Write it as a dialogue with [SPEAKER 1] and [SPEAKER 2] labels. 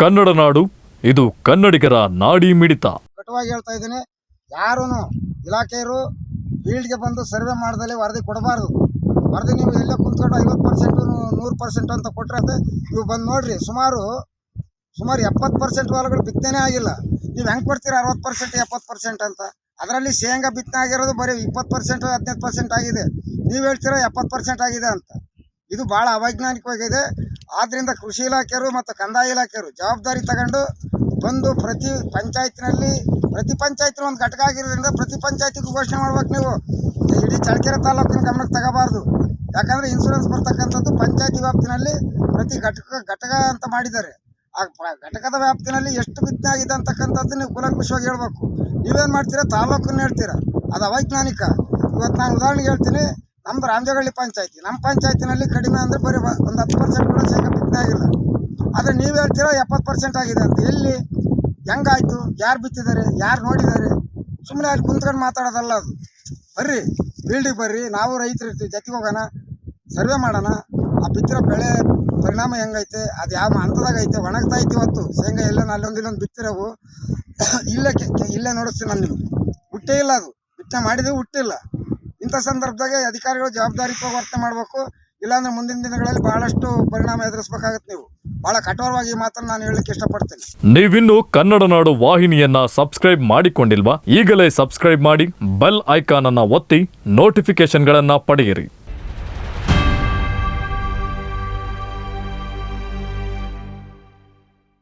[SPEAKER 1] ಕನ್ನಡ ನಾಡು, ಇದು ಕನ್ನಡಿಗರ ನಾಡಿ ಮಿಡಿತ.
[SPEAKER 2] ಕಟುವಾಗಿ ಹೇಳ್ತಾ ಇದ್ದೀನಿ ಯಾರೂ ಇಲಾಖೆಯರು ಫೀಲ್ಡ್ಗೆ ಬಂದು ಸರ್ವೆ ಮಾಡ್ದಲ್ಲಿ ವರದಿ ಕೊಡಬಾರ್ದು. ವರದಿ ನೀವು ಎಲ್ಲೇ ಕುಂತ್ಕೊಂಡು ಐವತ್ತು ಪರ್ಸೆಂಟ್, ನೂರು ಪರ್ಸೆಂಟ್ ಅಂತ ಕೊಟ್ಟರೆ ನೀವು ಬಂದು ನೋಡ್ರಿ, ಸುಮಾರು ಸುಮಾರು ಎಪ್ಪತ್ತು ಪರ್ಸೆಂಟ್ ಹೊಲಗಳು ಬಿತ್ತನೆ ಆಗಿಲ್ಲ. ನೀವು ಹೆಂಗೆ ಕೊಡ್ತೀರಾ ಅರವತ್ತು ಪರ್ಸೆಂಟ್, ಎಪ್ಪತ್ತು ಪರ್ಸೆಂಟ್ ಅಂತ? ಅದರಲ್ಲಿ ಶೇಂಗಾ ಬಿತ್ತನೆ ಆಗಿರೋದು ಬರೀ ಇಪ್ಪತ್ತು ಪರ್ಸೆಂಟ್, ಹದಿನೈದು ಪರ್ಸೆಂಟ್ ಆಗಿದೆ. ನೀವು ಹೇಳ್ತೀರಾ ಎಪ್ಪತ್ತು ಪರ್ಸೆಂಟ್ ಆಗಿದೆ ಅಂತ? ಇದು ಭಾಳ ಅವೈಜ್ಞಾನಿಕವಾಗಿದೆ. ಆದ್ದರಿಂದ ಕೃಷಿ ಇಲಾಖೆಯವರು ಮತ್ತು ಕಂದಾಯ ಇಲಾಖೆಯವರು ಜವಾಬ್ದಾರಿ ತಗೊಂಡು ಬಂದು ಪ್ರತಿ ಪಂಚಾಯತ್ನಲ್ಲಿ, ಪ್ರತಿ ಪಂಚಾಯತ್ನ ಒಂದು ಘಟಕ ಆಗಿರೋದ್ರಿಂದ ಪ್ರತಿ ಪಂಚಾಯತಿಗೂ ಘೋಷಣೆ ಮಾಡ್ಬೇಕು ನೀವು. ಇಡೀ ಚಳ್ಳಕೆರೆ ತಾಲೂಕಿನ ಗಮನಕ್ಕೆ ತಗೋಬಾರ್ದು. ಯಾಕಂದರೆ ಇನ್ಸೂರೆನ್ಸ್ ಬರ್ತಕ್ಕಂಥದ್ದು ಪಂಚಾಯತಿ ವ್ಯಾಪ್ತಿನಲ್ಲಿ ಪ್ರತಿ ಘಟಕ ಘಟಕ ಅಂತ ಮಾಡಿದ್ದಾರೆ. ಆ ಘಟಕದ ವ್ಯಾಪ್ತಿನಲ್ಲಿ ಎಷ್ಟು ಬಿತ್ತನೆ ಆಗಿದೆ ಅಂತಕ್ಕಂಥದ್ದು ನೀವು ಕುಲಂಕುಷವಾಗಿ ಹೇಳ್ಬೇಕು. ನೀವೇನು ಮಾಡ್ತೀರಾ? ತಾಲೂಕನ್ನು ಹೇಳ್ತೀರಾ? ಅದು ಅವೈಜ್ಞಾನಿಕ. ಇವತ್ತು ನಾನು ಉದಾಹರಣೆಗೆ ಹೇಳ್ತೀನಿ. ನಮ್ದು ರಾಮಜಗಳ್ಳಿ ಪಂಚಾಯತಿ ನಮ್ಮ ಪಂಚಾಯತಿನಲ್ಲಿ ಕಡಿಮೆ ಅಂದರೆ ಬರೀ ಒಂದು ಹತ್ತು ಪರ್ಸೆಂಟ್ ಕೂಡ ಶೇಂಗಾ ಬಿತ್ತನೆ ಆಗಿಲ್ಲ. ಆದರೆ ನೀವು ಹೇಳ್ತೀರಾ ಎಪ್ಪತ್ತು ಪರ್ಸೆಂಟ್ ಆಗಿದೆ ಅಂತ. ಎಲ್ಲಿ? ಹೆಂಗಾಯ್ತು? ಯಾರು ಬಿತ್ತಿದ್ದಾರೆ? ಯಾರು ನೋಡಿದ್ದಾರೆ? ಸುಮ್ಮನೆ ಅಲ್ಲಿ ಕುಂತ್ಕೊಂಡು ಮಾತಾಡೋದಲ್ಲ ಅದು. ಬರ್ರಿ ಫೀಲ್ಡಿಗೆ ಬರ್ರಿ, ನಾವು ರೈತರು ಇರ್ತೀವಿ, ಜೊತೆಗೆ ಹೋಗೋಣ, ಸರ್ವೆ ಮಾಡೋಣ. ಆ ಬಿತ್ತಿರೋ ಬೆಳೆ ಪರಿಣಾಮ ಹೆಂಗೈತೆ? ಅದು ಯಾವ ಹಂತದಾಗ ಐತೆ? ಒಣಗ್ತಾ ಐತಿ ಇವತ್ತು. ಶೇಂಗಾ ಎಲ್ಲ ಅಲ್ಲೊಂದು ಇಲ್ಲೊಂದು ಬಿತ್ತಿರೋವು. ಇಲ್ಲೇ ಇಲ್ಲೇ ನೋಡಿಸ್ತೀನಿ ನಾನು ನೀವು ಹುಟ್ಟೇ ಇಲ್ಲ ಅದು. ಬಿತ್ತನೆ ಮಾಡಿದೀವಿ ಹುಟ್ಟಿಲ್ಲ. ಇಂಥ ಸಂದರ್ಭದಾಗ ಅಧಿಕಾರಿಗಳು ಜವಾಬ್ದಾರಿ ವರ್ತನೆ ಮಾಡಬೇಕು. ಇಲ್ಲಾಂದ್ರೆ ಮುಂದಿನ ದಿನಗಳಲ್ಲಿ ಬಹಳಷ್ಟು ಪರಿಣಾಮ ಎದುರಿಸಬೇಕಾಗುತ್ತೆ ನೀವು. ಬಹಳ ಕಠೋರವಾಗಿ ಮಾತ್ರ ನಾನು ಹೇಳಲಿಕ್ಕೆ ಇಷ್ಟಪಡ್ತೇನೆ.
[SPEAKER 1] ನೀವಿನ್ನು ಕನ್ನಡ ನಾಡು ವಾಹಿನಿಯನ್ನ ಸಬ್ಸ್ಕ್ರೈಬ್ ಮಾಡಿಕೊಂಡಿಲ್ವಾ? ಈಗಲೇ ಸಬ್ಸ್ಕ್ರೈಬ್ ಮಾಡಿ, ಬೆಲ್ ಐಕಾನ್ ಅನ್ನ ಒತ್ತಿ ನೋಟಿಫಿಕೇಶನ್ಗಳನ್ನ ಪಡೆಯಿರಿ.